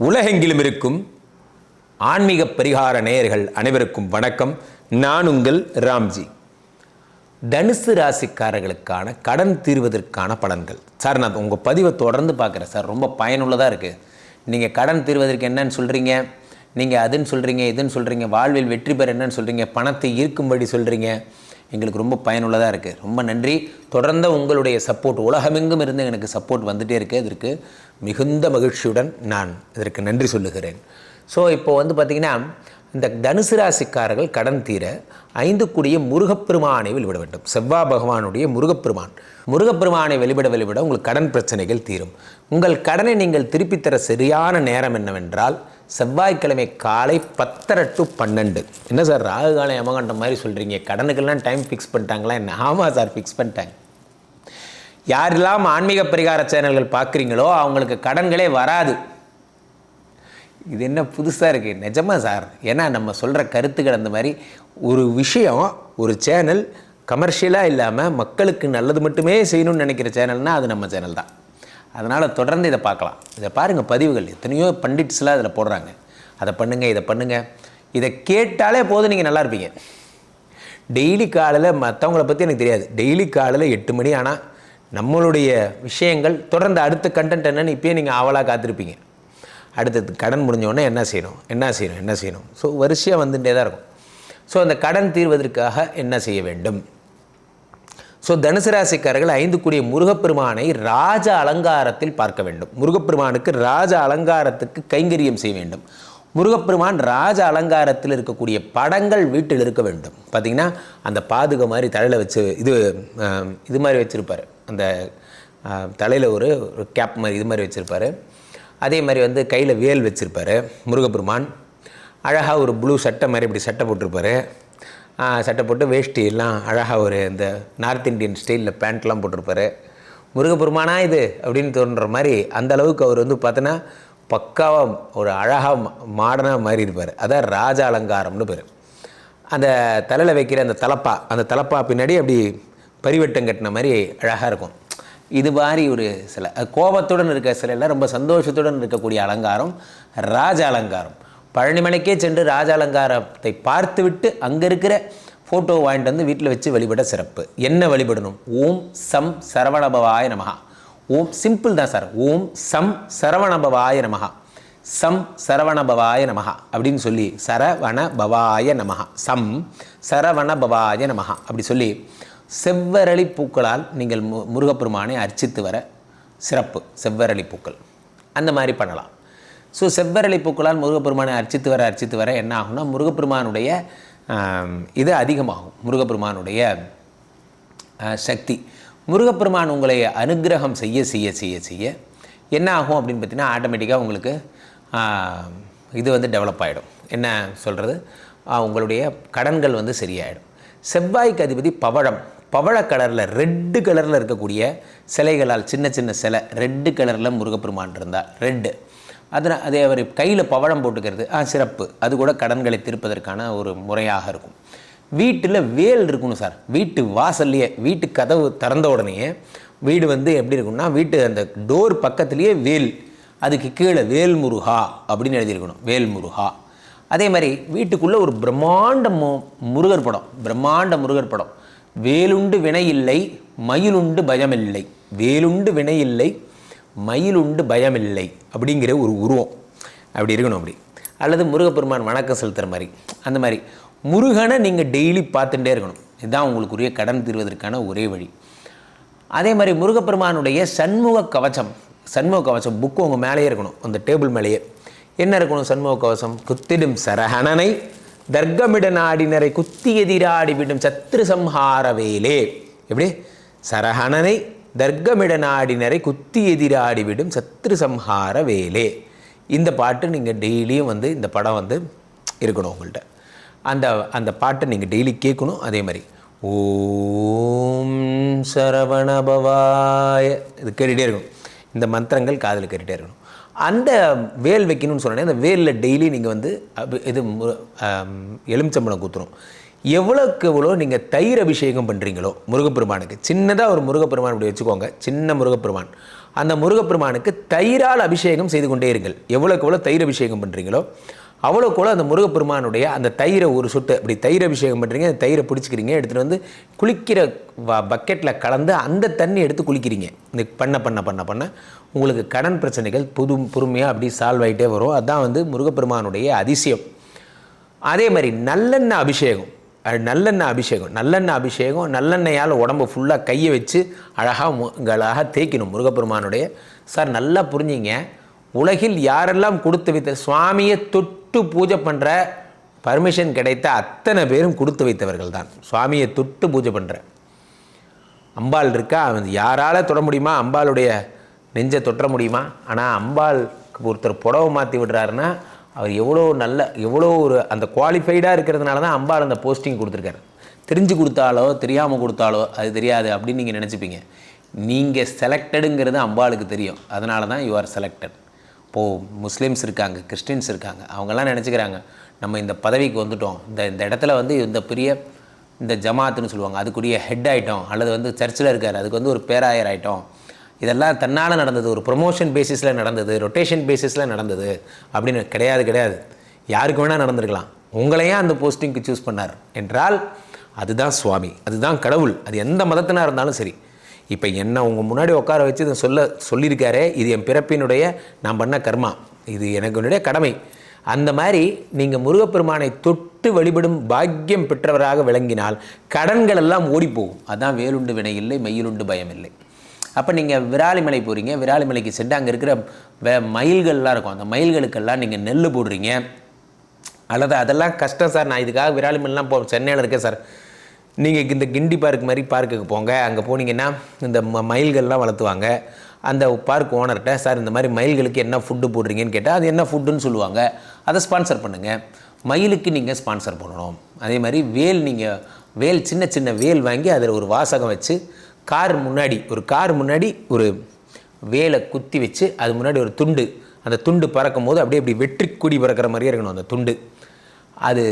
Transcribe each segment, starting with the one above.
உலகெங்கிலும் இருக்கும் ஆன்மீக பரிகார நேயர்கள் அனைவருக்கும் வணக்கம். நான் உங்கள் ராம்ஜி. தனுசு ராசிக்காரர்களுக்கான கடன் தீர்வதற்கான பலன்கள். சார் நான் உங்கள் பதிவை தொடர்ந்து பார்க்குறேன். சார் ரொம்ப பயனுள்ளதாக இருக்குது நீங்கள் கடன் தீர்வதற்கு என்னன்னு சொல்கிறீங்க நீங்கள் அதுன்னு சொல்கிறீங்க இதுன்னு சொல்கிறீங்க வாழ்வில் வெற்றி பெற என்னன்னு சொல்கிறீங்க பணத்தை ஈர்க்கும்படி சொல்கிறீங்க எங்களுக்கு ரொம்ப பயனுள்ளதாக இருக்குது ரொம்ப நன்றி. தொடர்ந்த உங்களுடைய சப்போர்ட் உலகமெங்கும் இருந்து எனக்கு சப்போர்ட் வந்துகிட்டே இருக்குது இதற்கு மிகுந்த மகிழ்ச்சியுடன் நான் இதற்கு நன்றி சொல்லுகிறேன். ஸோ இப்போ வந்து பார்த்திங்கன்னா இந்த தனுசு ராசிக்காரர்கள் கடன் தீர ஐந்து கூடிய முருகப்பெருமானை வழிபட வேண்டும். செவ்வாய் பகவானுடைய முருகப்பெருமான். முருகப்பெருமானை வழிபட வழிபட உங்களுக்கு கடன் பிரச்சனைகள் தீரும். உங்கள் கடனை நீங்கள் திருப்பித்தர சரியான நேரம் என்னவென்றால் செவ்வாய்க்கிழமை காலை பத்தரை டு பன்னெண்டு. என்ன சார் ராகு காலம் யமகண்டம் மாதிரி சொல்கிறீங்க கடனுக்கெல்லாம் டைம் ஃபிக்ஸ் பண்ணிட்டாங்களா என்ன? ஆமாம் சார் ஃபிக்ஸ் பண்ணிட்டாங்க. யாரெல்லாம் ஆன்மீக பரிகார சேனல்கள் பார்க்குறீங்களோ அவங்களுக்கு கடன்களே வராது. இது என்ன புதுசாக இருக்குது நிஜமா சார். ஏன்னா நம்ம சொல்கிற கருத்துக்கள் அந்த மாதிரி ஒரு விஷயம் ஒரு சேனல் கமர்ஷியலாக இல்லாமல் மக்களுக்கு நல்லது மட்டுமே செய்யணும்னு நினைக்கிற சேனல்னால் அது நம்ம சேனல் தான். அதனால் தொடர்ந்து இதை பார்க்கலாம். இதை பாருங்கள் பதிவுகள். எத்தனையோ பண்டிட்ஸ்லாம் அதில் போடுறாங்க. அதை பண்ணுங்கள் இதை பண்ணுங்கள் இதை கேட்டாலே போதும் நீங்கள் நல்லா இருப்பீங்க. டெய்லி காலையில் மற்றவங்கள பற்றி எனக்கு தெரியாது. டெய்லி காலையில் எட்டு மணி ஆனால் நம்மளுடைய விஷயங்கள் தொடர்ந்து அடுத்த கண்டென்ட் என்னன்னு இப்போயே நீங்கள் ஆவலாக காத்திருப்பீங்க. அடுத்தது கடன் முடிஞ்சோடனே என்ன செய்யணும்? என்ன செய்யணும்? என்ன செய்யணும்? ஸோ வரிசையாக வந்துட்டே தான் இருக்கும். ஸோ அந்த கடன் தீர்வதற்காக என்ன செய்ய வேண்டும்? ஸோ தனுசு ராசிக்காரர்கள் ஐந்து கூடிய முருகப்பெருமானை ராஜ அலங்காரத்தில் பார்க்க வேண்டும். முருகப்பெருமானுக்கு ராஜ அலங்காரத்துக்கு கைங்கரியம் செய்ய வேண்டும். முருகப்பெருமான் ராஜ அலங்காரத்தில் இருக்கக்கூடிய படங்கள் வீட்டில் இருக்க வேண்டும். பார்த்திங்கன்னா அந்த பாதுகை மாதிரி தலையில் வச்சு இது இது மாதிரி வச்சுருப்பார். அந்த தலையில் ஒரு ஒரு கேப் மாதிரி இது மாதிரி வச்சுருப்பார். அதே மாதிரி வந்து கையில் வேல் வச்சுருப்பார் முருகப்பெருமான். அழகாக ஒரு ப்ளூ சட்டை மாதிரி இப்படி சட்டை போட்டிருப்பார். சட்டை போட்டு வேஷ்டி எல்லாம் அழகாக ஒரு இந்த நார்த் இந்தியன் ஸ்டைலில் பேண்ட்லாம் போட்டிருப்பாரு. முருகப்பெருமானா இது அப்படின்னு தோன்ற மாதிரி அந்த அளவுக்கு அவர் வந்து பார்த்தோன்னா பக்காவாக ஒரு அழகாக மாடனாக மாறி இருப்பார் அதான் ராஜ அலங்காரம்னு பேர். அந்த தலையில் வைக்கிற அந்த தலப்பா அந்த தலப்பா பின்னாடி அப்படி பரிவட்டம் கட்டின மாதிரி அழகாக இருக்கும். இது மாதிரி ஒரு சிலை. கோபத்துடன் இருக்க சிலையில் ரொம்ப சந்தோஷத்துடன் இருக்கக்கூடிய அலங்காரம் ராஜ அலங்காரம். பழனிமலைக்கே சென்று ராஜ அலங்காரத்தை பார்த்துவிட்டு அங்கே இருக்கிற ஃபோட்டோ வாங்கிட்டு வந்து வீட்டில் வச்சு வழிபட சிறப்பு. என்ன வழிபடணும்? ஓம் சம் சரவணபவாய நமகா ஓம் சிம்பிள் தான் சார். ஓம் சம் சரவணபவாய நமகா சம் சரவணபவாய நமகா அப்படின்னு சொல்லி சரவண பவாய நமஹா. சம் சரவண பவாய அப்படி சொல்லி செவ்வரளி பூக்களால் நீங்கள் மு முருகப்பெருமானை அர்ச்சித்து வர சிறப்பு. செவ்வரளி பூக்கள். அந்த மாதிரி பண்ணலாம். ஸோ செவ்வரளி பூக்களால் முருகப்பெருமானை அர்ச்சித்து வர அர்ச்சித்து வர என்ன ஆகும்னா முருகப்பெருமானுடைய இது அதிகமாகும். முருகப்பெருமானுடைய சக்தி. முருகப்பெருமான் உங்களை அனுக்கிரகம் செய்ய செய்ய செய்ய செய்ய என்ன ஆகும் அப்படின்னு பார்த்தீங்கன்னா ஆட்டோமேட்டிக்காக உங்களுக்கு இது வந்து டெவலப் ஆகிடும் என்ன சொல்கிறது உங்களுடைய கடன்கள் வந்து சரியாயிடும். செவ்வாய்க்கு அதிபதி பவழம். பவழ கலரில் ரெட்டு கலரில் இருக்கக்கூடிய சிலைகளால் சின்ன சின்ன சிலை ரெட்டு கலரில் முருகப்பெருமான் இருந்தால் ரெட்டு. அதில் அதே அவர் கையில் பவழம் போட்டுக்கிறது சிறப்பு. அது கூட கடன்களை திருப்பதற்கான ஒரு முறையாக இருக்கும். வீட்டில் வேல் இருக்கணும் சார். வீட்டு வாசல்லையே வீட்டு கதவு திறந்த உடனே வீடு வந்து எப்படி இருக்கும்னா வீட்டு அந்த டோர் பக்கத்துலேயே வேல் அதுக்கு கீழே வேல் முருகா அப்படின்னு எழுதியிருக்கணும். வேல் முருகா அதே மாதிரி வீட்டுக்குள்ளே ஒரு பிரம்மாண்ட மு- முருகர் படம். பிரம்மாண்ட முருகர் படம். வேலுண்டு வினை இல்லை மயிலுண்டு பயமில்லை. வேலுண்டு வினை இல்லை மயிலுண்டு பயமில்லை அப்படிங்கிற ஒரு உருவம். அப்படி இருக்கணும் அப்படி. அல்லது முருகப்பெருமான் வணக்கம் செலுத்துகிற மாதிரி. அந்த மாதிரி. முருகனை நீங்கள் டெய்லி பார்த்துட்டே இருக்கணும். இதுதான் உங்களுக்குரிய கடன் தீர்வதற்கான ஒரே வழி. அதே மாதிரி முருகப்பெருமானுடைய சண்முக கவசம். சண்முக கவசம் புக்கு உங்கள் மேலேயே இருக்கணும். அந்த டேபிள் மேலேயே. என்ன இருக்கணும் சண்முக கவசம்? குத்திடும் சரஹணனை தர்க்கமிட நாடினரை குத்தி எதிராடி விடும் சத்ரு சம்ஹார வேலே. எப்படி? சரஹணனை தர்க்கமிடநாடினரை குத்தி எதிராடிவிடும் சத்ரு சம்ஹார வேலே. இந்த பாட்டு நீங்கள் டெய்லியும் வந்து இந்த படம் வந்து இருக்கணும் உங்கள்கிட்ட அந்த அந்த பாட்டை நீங்கள் டெய்லி கேட்கணும் அதே மாதிரி ஓம் சரவணபவாய இது கேட்டுகிட்டே இருக்கும் இந்த மந்திரங்கள் காதில் கேட்டுகிட்டே இருக்கணும். அந்த வேல் வைக்கணும்னு சொன்னேன் அந்த வேலில் டெய்லி நீங்கள் வந்து இது மு- எலுமிச்சம்பழம் குத்துறோம் எவ்வளோக்கு எவ்வளோ நீங்கள் தயிர் அபிஷேகம் பண்ணுறீங்களோ முருகப்பெருமானுக்கு சின்னதாக ஒரு முருகப்பெருமான் இப்படி வச்சுக்கோங்க சின்ன முருகப்பெருமான். அந்த முருகப்பெருமானுக்கு தயிரால் அபிஷேகம் செய்து கொண்டே இருங்கள். எவ்வளோக்கு எவ்வளோ தயிர் அபிஷேகம் பண்ணுறீங்களோ அவ்வளோக்கு எவ்வளோ அந்த முருகப்பெருமானுடைய அந்த தயிரை ஒரு சொட்டு அப்படி தயிர் அபிஷேகம் பண்ணுறீங்க அந்த தயிரை பிடிச்சிக்கிறீங்க எடுத்துகிட்டு வந்து குளிக்கிற பக்கெட்டில் கலந்து அந்த தண்ணி எடுத்து குளிக்கிறீங்க. இந்த பண்ண பண்ண பண்ண பண்ண உங்களுக்கு கடன் பிரச்சனைகள் புது பொறுமையாக அப்படி சால்வ் ஆகிட்டே வரும். அதுதான் வந்து முருகப்பெருமானுடைய அதிசயம். அதே மாதிரி நல்லெண்ணெய் அபிஷேகம். நல்லெண்ணெய் அபிஷேகம் நல்லெண்ணெய் அபிஷேகம் நல்லெண்ணெயால் உடம்பு ஃபுல்லாக கையை வச்சு அழகாக அழகாக தேய்க்கணும் முருகப்பெருமானுடைய. சார் நல்லா புரிஞ்சிங்க. உலகில் யாரெல்லாம் கொடுத்து வைத்த சுவாமியை தொட்டு பூஜை பண்ணுற பர்மிஷன் கிடைத்த அத்தனை பேரும் கொடுத்து வைத்தவர்கள் தான். சுவாமியை தொட்டு பூஜை பண்ணுற அம்பாள் இருக்கா? அவன் யாரால் தொட முடியுமா? அம்பாளுடைய நெஞ்சை தொட்ட முடியுமா? ஆனால் அம்பாளுக்கு ஒருத்தர் புடவை மாற்றி விடுறாருன்னா அவர் எவ்வளோ நல்ல எவ்வளோ ஒரு அந்த குவாலிஃபைடாக இருக்கிறதுனால தான் அம்பாள் அந்த போஸ்டிங் கொடுத்துருக்காரு. தெரிஞ்சு கொடுத்தாலோ தெரியாமல் கொடுத்தாலோ அது தெரியாது அப்படின்னு நீங்கள் நினச்சிப்பீங்க. நீங்கள் செலக்டடுங்கிறது அம்பாளுக்கு தெரியும். அதனால தான் யூ ஆர் செலக்டட் இப்போது முஸ்லீம்ஸ் இருக்காங்க கிறிஸ்டின்ஸ் இருக்காங்க அவங்கெல்லாம் நினச்சிக்கிறாங்க நம்ம இந்த பதவிக்கு வந்துட்டோம். இந்த இந்த இடத்துல வந்து இந்த பெரிய இந்த ஜமாத்துன்னு சொல்லுவாங்க அதுக்குரிய ஹெட் ஆகிட்டோம் அல்லது வந்து சர்ச்சில் இருக்கார் அதுக்கு வந்து ஒரு பேராயர் ஆகிட்டோம் இதெல்லாம் தன்னால் நடந்தது. ஒரு ப்ரொமோஷன் பேசிஸில் நடந்தது. ரொட்டேஷன் பேசிஸில் நடந்தது. அப்படின்னு கிடையாது கிடையாது. யாருக்கு வேணால் நடந்திருக்கலாம். உங்களையே அந்த போஸ்டிங்க்கு சூஸ் பண்ணார். என்றால் அதுதான் சுவாமி. அதுதான் கடவுள். அது எந்த மதத்தினா இருந்தாலும் சரி. இப்போ என்ன உங்கள் முன்னாடி உட்கார வச்சு இதை சொல்ல சொல்லியிருக்காரே இது என் பிறப்பினுடைய நான் பண்ண கர்மா. இது எனக்கு என்னுடைய கடமை. அந்த மாதிரி நீங்கள் முருகப்பெருமானை தொட்டு வழிபடும் பாக்கியம் பெற்றவராக விளங்கினால் கடன்கள் எல்லாம் ஓடிப்போகும். அதான் வேலுண்டு வினை இல்லை மெயிலுண்டு பயம் இல்லை அப்போ நீங்கள் விராலிமலை போகிறீங்க விராலிமலைக்கு சென்று அங்கே இருக்கிற வே மயில்கள்லாம் இருக்கும். அந்த மயில்களுக்கெல்லாம் நீங்கள் நெல் போடுறீங்க. அல்லது அதெல்லாம் கஷ்டம் சார். நான் இதுக்காக விராலிமலைலாம் போ சென்னையில் இருக்கேன் சார். நீங்கள் இந்த கிண்டி பார்க் மாதிரி பார்க்குக்கு போங்க. அங்கே போனீங்கன்னா இந்த ம மயில்கள்லாம் வளர்த்துவாங்க. அந்த பார்க் ஓனர்கிட்ட சார் இந்த மாதிரி மயில்களுக்கு என்ன ஃபுட்டு போடுறீங்கன்னு கேட்டால் அது என்ன ஃபுட்டுன்னு சொல்லுவாங்க. அதை ஸ்பான்சர் பண்ணுங்கள் மயிலுக்கு நீங்கள் ஸ்பான்சர் பண்ணணும். அதே மாதிரி வேல் நீங்கள் வேல் சின்ன சின்ன வேல் வாங்கி அதில் ஒரு வாசகம் வச்சு கார் முன்னாடி ஒரு கார் முன்னாடி ஒரு வேலை குத்தி வச்சு அது முன்னாடி ஒரு துண்டு. அந்த துண்டு பறக்கும் போது அப்படியே இப்படி வெற்றி கொடி பறக்கிற மாதிரியே இருக்கணும் அந்த துண்டு. அது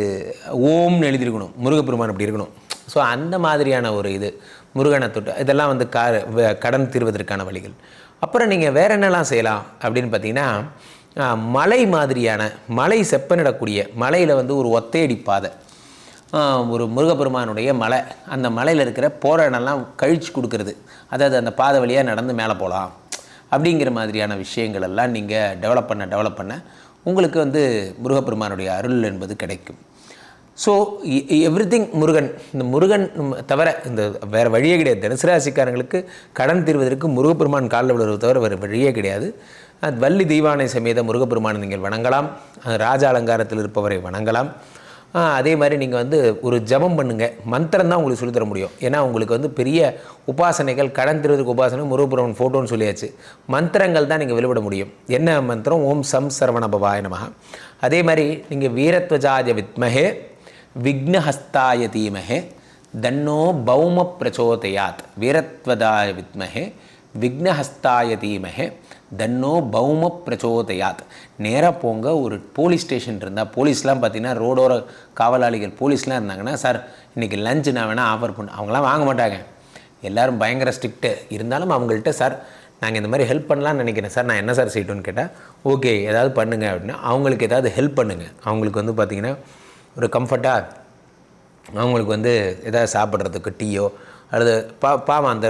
ஓம்னு எழுதியிருக்கணும். முருகப்பெருமான் அப்படி இருக்கணும். ஸோ அந்த மாதிரியான ஒரு இது முருகனை தொட்டு இதெல்லாம் வந்து கார் வ- கடன் தீர்வதற்கான வழிகள். அப்புறம் நீங்கள் வேற என்னெல்லாம் செய்யலாம் அப்படின்னு பார்த்தீங்கன்னா மலை மாதிரியான மலை செப்பனிடக்கூடிய மலையில் வந்து ஒரு ஒத்தையடி பாதை. ஒரு முருகப்பெருமானுடைய மலை. அந்த மலையில் இருக்கிற போகிற இடம்லாம் கழிச்சு கொடுக்கறது. அதாவது அந்த பாதை வழியாக நடந்து மேலே போகலாம். அப்படிங்கிற மாதிரியான விஷயங்கள் எல்லாம் நீங்கள் டெவலப் பண்ண டெவலப் பண்ண உங்களுக்கு வந்து முருகப்பெருமானுடைய அருள் என்பது கிடைக்கும். So every Murugan. இந்த முருகன் தவிர இந்த வேறு வழியே கிடையாது. தனுசு ராசிக்காரங்களுக்கு கடன் தீர்வதற்கு முருகப்பெருமான் காலில் விழுவது தவிர வேறு வழியே கிடையாது. வள்ளி தெய்வானை சமேத முருகப்பெருமானை நீங்கள் வணங்கலாம். ராஜ அலங்காரத்தில் இருப்பவரை வணங்கலாம். அதே மாதிரி நீங்கள் வந்து ஒரு ஜபம் பண்ணுங்கள் மந்திரம் தான் உங்களுக்கு சொல்லித்தர முடியும். ஏன்னா உங்களுக்கு வந்து பெரிய உபாசனைகள் கடன் தருவதற்கு உபாசனை முருகபுரவன் ஃபோட்டோன்னு சொல்லியாச்சு. மந்திரங்கள் தான் நீங்கள் வெளிவிட முடியும். என்ன மந்திரம்? ஓம் சம் சரவண பவாய அதே மாதிரி நீங்கள் வீரத்வஜாய வித்மஹே விக்னஹஸ்தாய தீமஹே தன்னோ பௌம பிரச்சோதயாத் வீரத்வதாய வித்மஹே விக்னஹஸ்தாய தீமஹே தன்னோ பௌம பிரச்சோதயாத். நேராக போங்க ஒரு போலீஸ் ஸ்டேஷன் இருந்தால் போலீஸ்லாம் பார்த்தீங்கன்னா ரோடோர காவலாளிகள் போலீஸ்லாம் இருந்தாங்கன்னா சார் இன்றைக்கி லஞ்ச் நான் வேணால் ஆஃபர் பண்ண அவங்களாம் வாங்க மாட்டாங்க. எல்லோரும் பயங்கர ஸ்ட்ரிக்ட்டு இருந்தாலும் அவங்கள்ட்ட சார் நாங்கள் இந்த மாதிரி ஹெல்ப் பண்ணலாம்னு நினைக்கிறேன். சார் நான் என்ன சார் செய்யட்டும்னு கேட்டால் ஓகே ஏதாவது பண்ணுங்க அப்படின்னா அவங்களுக்கு ஏதாவது ஹெல்ப் பண்ணுங்கள் அவங்களுக்கு வந்து பார்த்திங்கன்னா ஒரு கம்ஃபர்ட்டாக அவங்களுக்கு வந்து எதாவது சாப்பிட்றதுக்கு டீயோ அல்லது பா பாவம் அந்த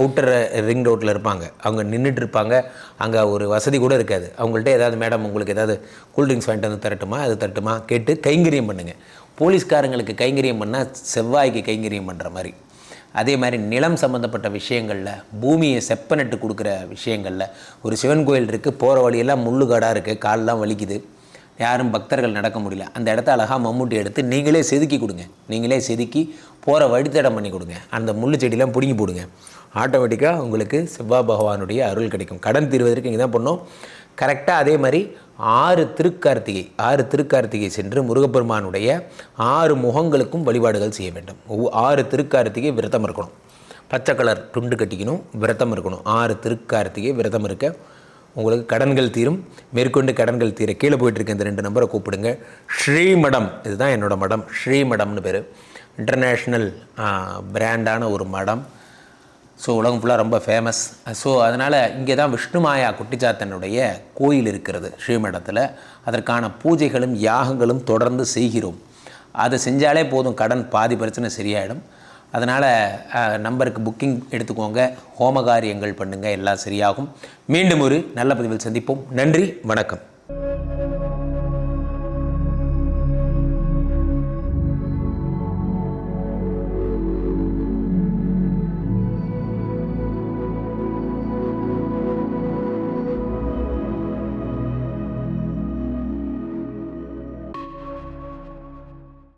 அவுட்டர் ரிங் ரோட்டில் இருப்பாங்க. அவங்க நின்றுட்டு இருப்பாங்க. அங்கே ஒரு வசதி கூட இருக்காது. அவங்கள்ட்ட ஏதாவது மேடம் உங்களுக்கு ஏதாவது கூல்ட்ரிங்க்ஸ் வாங்கிட்டு வந்து தரட்டுமா? அது தரட்டுமா? கேட்டு கைங்கரியம் பண்ணுங்கள் போலீஸ்காரங்களுக்கு கைங்கரியம் பண்ணால் செவ்வாய்க்கு கைங்கரியம் பண்ணுற மாதிரி. அதே மாதிரி நிலம் சம்மந்தப்பட்ட விஷயங்களில் பூமியை செப்பனிட்டு கொடுக்குற விஷயங்களில் ஒரு சிவன் கோயில் இருக்குது போகிற வழியெல்லாம் முள்ளுகாடாக இருக்குது காலெலாம் வலிக்குது. யாரும் பக்தர்கள் நடக்க முடியல. அந்த இடத்த அழகாக மம்முட்டி எடுத்து நீங்களே செதுக்கி கொடுங்க. நீங்களே செதுக்கி போகிற வழித்தடம் பண்ணி கொடுங்க. அந்த முள்ளு செடியெல்லாம் பிடுங்கி போடுங்க. ஆட்டோமேட்டிக்காக உங்களுக்கு செவ்வாய் பகவானுடைய அருள் கிடைக்கும். கடன் தீர்வதற்கு இங்கே தான் பண்ணோம்? கரெக்டாக அதே மாதிரி ஆறு திருக்கார்த்திகை ஆறு திருக்கார்த்திகை சென்று முருகப்பெருமானுடைய ஆறு முகங்களுக்கும் வழிபாடுகள் செய்ய வேண்டும். ஒவ்வொ- ஆறு திருக்கார்த்திகை விரதம் இருக்கணும். பச்சை கலர் துண்டு கட்டிக்கணும் விரதம் இருக்கணும். ஆறு திருக்கார்த்திகை விரதம் இருக்க உங்களுக்கு கடன்கள் தீரும். மேற்கொண்டு கடன்கள் தீர கீழே போயிட்டு இருக்க இந்த ரெண்டு நம்பரை கூப்பிடுங்க. ஸ்ரீமடம் இதுதான் என்னோடய மடம். ஸ்ரீமடம்னு பேர். இன்டர்நேஷ்னல் பிராண்டான ஒரு மடம். ஸோ உலகம் ஃபுல்லாக ரொம்ப ஃபேமஸ் ஸோ அதனால் இங்கே தான் விஷ்ணுமாயா குட்டிச்சாத்தனுடைய கோயில் இருக்கிறது ஸ்ரீமடத்தில். அதற்கான பூஜைகளும் யாகங்களும் தொடர்ந்து செய்கிறோம். அதை செஞ்சாலே போதும். கடன் பாதி பிரச்சனை சரியாயிடும். அதனால் நம்பருக்கு புக்கிங் எடுத்துக்கோங்க. ஹோமகாரியங்கள் பண்ணுங்கள் எல்லாம் சரியாகும். மீண்டும் ஒரு நல்ல பதிவில் சந்திப்போம். நன்றி. வணக்கம்.